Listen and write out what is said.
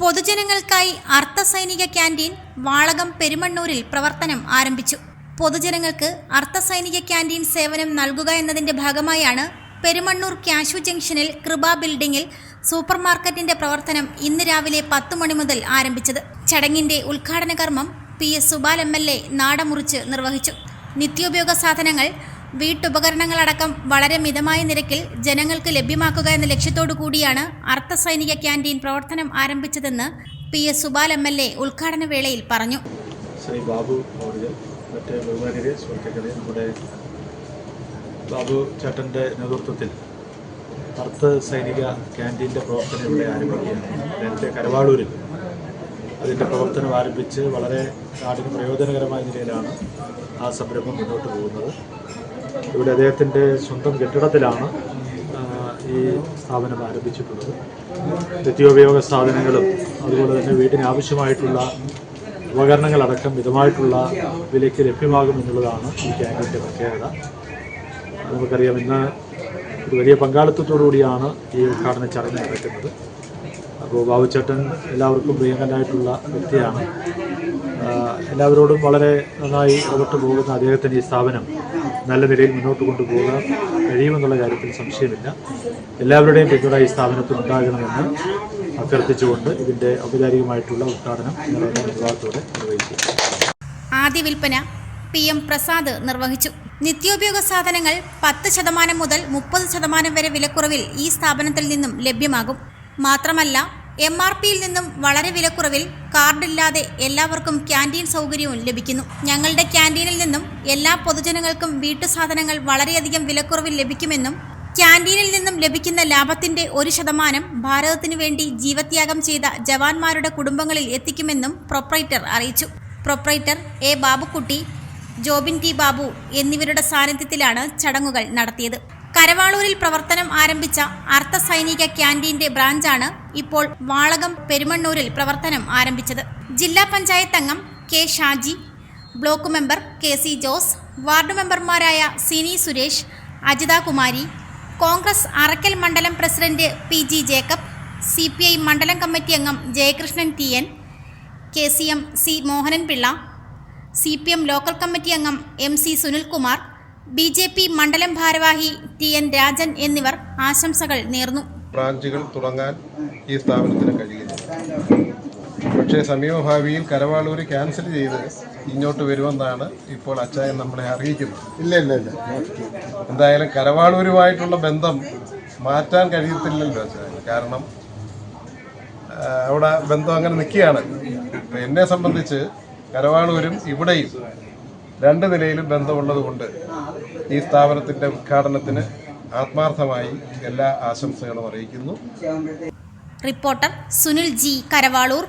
പൊതുജനങ്ങൾക്കായി അർദ്ധസൈനിക canteen Valakom പെരുമണ്ണൂരിൽ പ്രവർത്തനം ആരംഭിച്ചു. പൊതുജനങ്ങൾക്ക് അർദ്ധസൈനിക ക്യാന്റീൻ സേവനം നൽകുക എന്നതിന്റെ ഭാഗമായാണ് പെരുമണ്ണൂർ കാശു ജംഗ്ഷനിൽ കൃപ ബിൽഡിംഗിൽ സൂപ്പർ മാർക്കറ്റിന്റെ പ്രവർത്തനം ഇന്ന് രാവിലെ പത്ത് മണി മുതൽ ആരംഭിച്ചത്. ചടങ്ങിന്റെ ഉദ്ഘാടന കർമ്മം P S Subal M L A നാടമുറിച്ച് നിർവഹിച്ചു. നിത്യോപയോഗ സാധനങ്ങൾ വീട്ടുപകരണങ്ങളടക്കം വളരെ മിതമായ നിരക്കിൽ ജനങ്ങൾക്ക് ലഭ്യമാക്കുക എന്ന ലക്ഷ്യത്തോടു കൂടിയാണ് അർദ്ധ സൈനിക ക്യാന്റീൻ പ്രവർത്തനം ആരംഭിച്ചതെന്ന് P S Subal M L A ഉദ്ഘാടന വേളയിൽ പറഞ്ഞു. ശ്രീ ബാബു മറ്റ് ബഹുമാനരെ സുഹൃത്തുക്കളെ നമ്മുടെ ബാബു ചേട്ടന്റെ നേതൃത്വത്തിൽ അർദ്ധ സൈനിക ക്യാന്റീന്റെ പ്രവർത്തനം ഇവിടെ ആരംഭിക്കുകയാണ്. നേരത്തെ കരവാളൂരിൽ അതിന്റെ പ്രവർത്തനം ആരംഭിച്ച് വളരെ നാടിന് പ്രയോജനകരമായ നിലയിലാണ് ആ സംരംഭം മുന്നോട്ട് പോകുന്നത്. ഇവിടെ അദ്ദേഹത്തിന്റെ സ്വന്തം കെട്ടിടത്തിലാണ് ഈ സ്ഥാപനം ആരംഭിച്ചിട്ടുള്ളത്. നിത്യോപയോഗ സാധനങ്ങളും അതുപോലെ തന്നെ വീടിന് ആവശ്യമായിട്ടുള്ള ഉപകരണങ്ങളടക്കം മിതമായിട്ടുള്ള വിലയ്ക്ക് ലഭ്യമാകും എന്നുള്ളതാണ് ഈ ക്യാന്റീന്റെ പ്രത്യേകത. നമുക്കറിയാം ഇന്ന് ഒരു വലിയ പങ്കാളിത്തത്തോടു കൂടിയാണ് ഈ ഉദ്ഘാടന ചടങ്ങ് നടക്കുന്നത്. അപ്പോൾ ബാബുച്ചേട്ടൻ എല്ലാവർക്കും പ്രിയങ്കനായിട്ടുള്ള വ്യക്തിയാണ്. എല്ലാവരോടും വളരെ നന്നായി ഇടപെട്ടു പോകുന്ന അദ്ദേഹത്തിന്റെ ഈ സ്ഥാപനം നല്ല നിലയിൽ മുന്നോട്ട് കൊണ്ടുപോകാൻ കഴിയുമെന്നുള്ള കാര്യത്തിൽ സംശയമില്ല. എല്ലാവരുടെയും പിന്തുണ ഈ സ്ഥാപനത്തിൽ ഉണ്ടാകണമെന്ന് അഭ്യർത്ഥിച്ചുകൊണ്ട് ഇതിന്റെ ഔപചാരികമായിട്ടുള്ള ഉദ്ഘാടനം വളരെ നിർവാഹത്തോടെ നിർവഹിച്ചു. ആദ്യ വിൽപ്പന പി എം പ്രസാദ് നിർവഹിച്ചു. നിത്യോപയോഗ സാധനങ്ങൾ പത്ത് ശതമാനം മുതൽ മുപ്പത് ശതമാനം വരെ വിലക്കുറവിൽ ഈ സ്ഥാപനത്തിൽ നിന്നും ലഭ്യമാകും. മാത്രമല്ല എം ആർ പിയിൽ നിന്നും വളരെ വിലക്കുറവിൽ കാർഡില്ലാതെ എല്ലാവർക്കും ക്യാന്റീൻ സൗകര്യവും ലഭിക്കുന്നു. ഞങ്ങളുടെ ക്യാന്റീനിൽ നിന്നും എല്ലാ പൊതുജനങ്ങൾക്കും വീട്ടു സാധനങ്ങൾ വളരെയധികം വിലക്കുറവിൽ ലഭിക്കുമെന്നും ക്യാന്റീനിൽ നിന്നും ലഭിക്കുന്ന ലാഭത്തിന്റെ ഒരു ശതമാനം ഭാരതത്തിനു വേണ്ടി ജീവത്യാഗം ചെയ്ത ജവാന്മാരുടെ കുടുംബങ്ങളിൽ എത്തിക്കുമെന്നും പ്രൊപ്രൈറ്റർ അറിയിച്ചു. Proprietor A Babukkutty Jobin T Babu എന്നിവരുടെ സാന്നിധ്യത്തിലാണ് ചടങ്ങുകൾ നടത്തിയത്. കരവാളൂരിൽ പ്രവർത്തനം ആരംഭിച്ച അർദ്ധസൈനിക ക്യാന്റീന്റെ ബ്രാഞ്ചാണ് ഇപ്പോൾ വാളകം പെരുമണ്ണൂരിൽ പ്രവർത്തനം ആരംഭിച്ചത്. ജില്ലാ പഞ്ചായത്ത് അംഗം K Shaji block member K C Jose ward മെമ്പർമാരായ സിനി സുരേഷ് അജിത കുമാരി കോൺഗ്രസ് അറക്കൽ മണ്ഡലം president P G Jacob C P I മണ്ഡലം കമ്മിറ്റി അംഗം Jayakrishnan T N K C M C Mohananpillai C P M local committee അംഗം M C Sunilkumar B J P മണ്ഡലം ഭാരവാഹി T N Rajan എന്നിവർ ആശംസകൾ നേർന്നു. ബ്രാഞ്ചുകൾ തുടങ്ങാൻ ഈ സ്ഥാപനത്തിന് കഴിയില്ല. പക്ഷേ സമീപഭാവിയിൽ കരവാളൂർ ക്യാൻസൽ ചെയ്ത് ഇങ്ങോട്ട് വരുമെന്നാണ് ഇപ്പോൾ അച്ചായൻ നമ്മളെ അറിയിക്കുന്നത്. ഇല്ല ഇല്ല ഇല്ല. എന്തായാലും കരവാളൂരുമായിട്ടുള്ള ബന്ധം മാറ്റാൻ കഴിയത്തില്ലല്ലോ അച്ചായൻ. കാരണം അവിടെ ബന്ധം അങ്ങനെ നിൽക്കുകയാണ്. ഇപ്പം എന്നെ സംബന്ധിച്ച് കരവാളൂരും ഇവിടെയും രണ്ട് നിലയിലും ബന്ധമുള്ളതുകൊണ്ട് ഈ സ്ഥാപനത്തിന്റെ ഉദ്ഘാടനത്തിന് ആത്മാർത്ഥമായി എല്ലാ ആശംസകളും അറിയിക്കുന്നു. Reporter Sunil G Karavaloor.